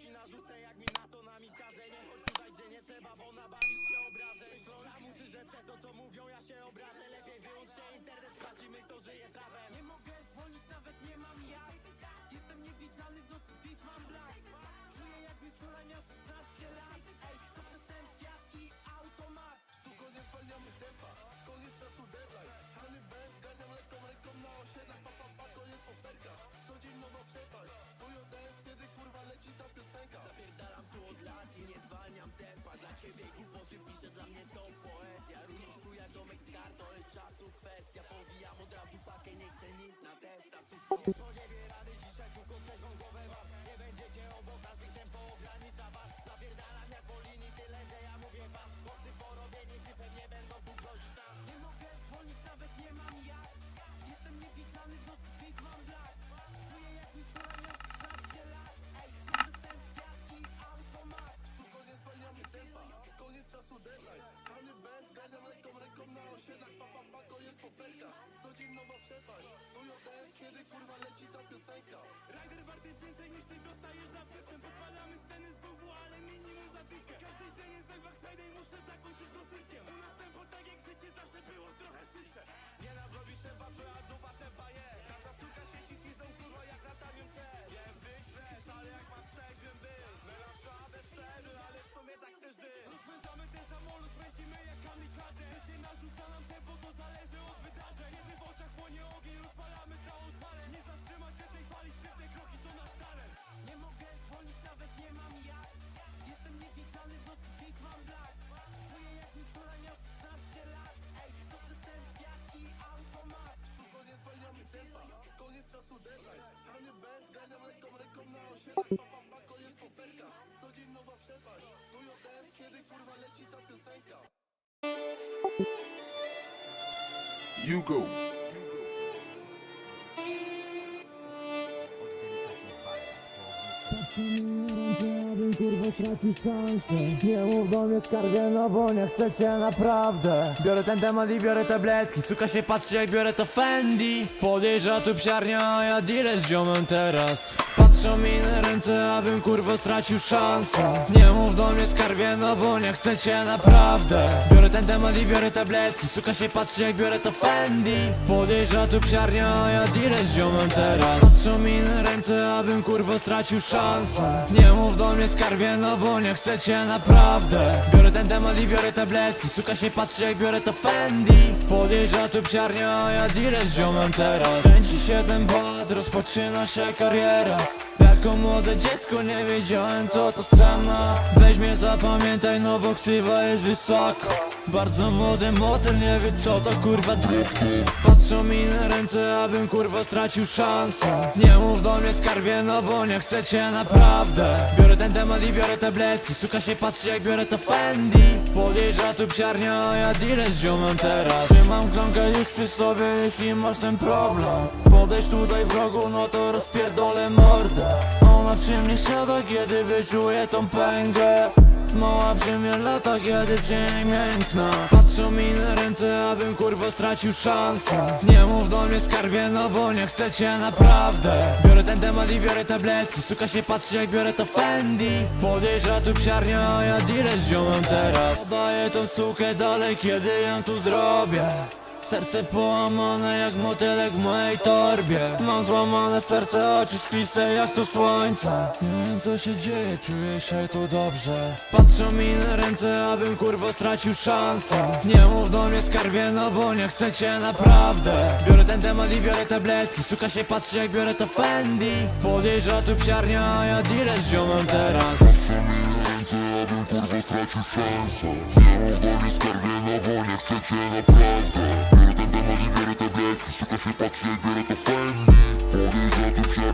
ci narzucę jak mi na to na mikazę. Nie chodź tutaj gdzie nie trzeba, bo nabawisz się obrażeń. Myślą lamusy, że przez to co mówią ja się obrażę. Lepiej wyłączcie internet, sprawdzimy kto żyje prawem. Nie mogę zwolnić, nawet nie mam jak Jestem niewidzialny w nocy, przepaść. Bujo dance, kiedy kurwa leci ta piosenka. Rider warty więcej niż ty dostajesz za występ ta piosenka You go. Abym kurwa Nie mów do mnie skarbie, no bo nie chcę cię naprawdę. Biorę ten temat i biorę tabletki Suka się patrzy jak biorę to Fendi. Podjeżdża tu psiarnia, a ja dealer z ziomem teraz. Patrzą mi na ręce, abym kurwa stracił szansę. Nie mów do mnie skarbie, no bo nie chcę cię naprawdę. Biorę ten temat i biorę tabletki Suka się patrzy jak biorę to Fendi. Podjeżdża tu psiarnia, a ja dealer z ziomem teraz. Patrzą mi na ręce, abym kurwa stracił szansę. Nie mów do mnie skarbie, no bo nie chcę cię naprawdę. Biorę ten temat i biorę tabletki. Suka się patrzy jak biorę to Fendi. Podjeżdża tu psiarnia, a ja dealer z ziomem teraz. Kręci się ten bad, rozpoczyna się kariera. Jako młode dziecko nie wiedziałem co to scena. Weź mnie zapamiętaj, no bo ksywa jest wysoko. Bardzo młody motel nie wie co to kurwa Patrzą mi na ręce, abym kurwa stracił szansę. Nie mów do mnie skarbie, no bo nie chcę cię naprawdę. Biorę ten temat i biorę tabletki Suka się patrzy jak biorę to Fendi. Podjeżdża tu psiarnia, a ja dealer z ziomem teraz. Trzymam klonkę już przy sobie, jeśli masz ten problem. Podejdź tutaj wrogu, no to rozpierdolę mordę. Ona przy mnie siada, kiedy wyczuje tą pęgę Mała przy mnie lata, kiedy dzień miękna Patrzą mi na ręce, abym kurwa stracił szansę. Nie mów do mnie skarbie, no bo nie chcę cię naprawdę. Biorę ten temat i biorę tabletki. Suka się patrzy jak biorę to Fendi. Podjeżdża tu psiarnia, a ja dealer z ziomem teraz. Daję tą sukę dalej, kiedy ją tu zrobię Serce połamane jak motylek w mojej torbie. Mam złamane serce, oczy szkliste jak to słońce. Nie wiem co się dzieje, czuję się tu dobrze. Patrzą mi na ręce, abym kurwa stracił szansę. Nie mów do mnie skarbie, no bo nie chcę cię naprawdę. Biorę ten temat i biorę tabletki. Suka się patrzy jak biorę to Fendi. Podjeżdża tu psiarnia, a ja dealer z ziomem teraz. Abym kurwa stracił szansę. Nie mów do mnie skarbie, no bo nie chcę cię naprawdę Biorę ten temat i biorę tabletki Suka się patrzy jak biorę to Fendi Podjeżdża tu psia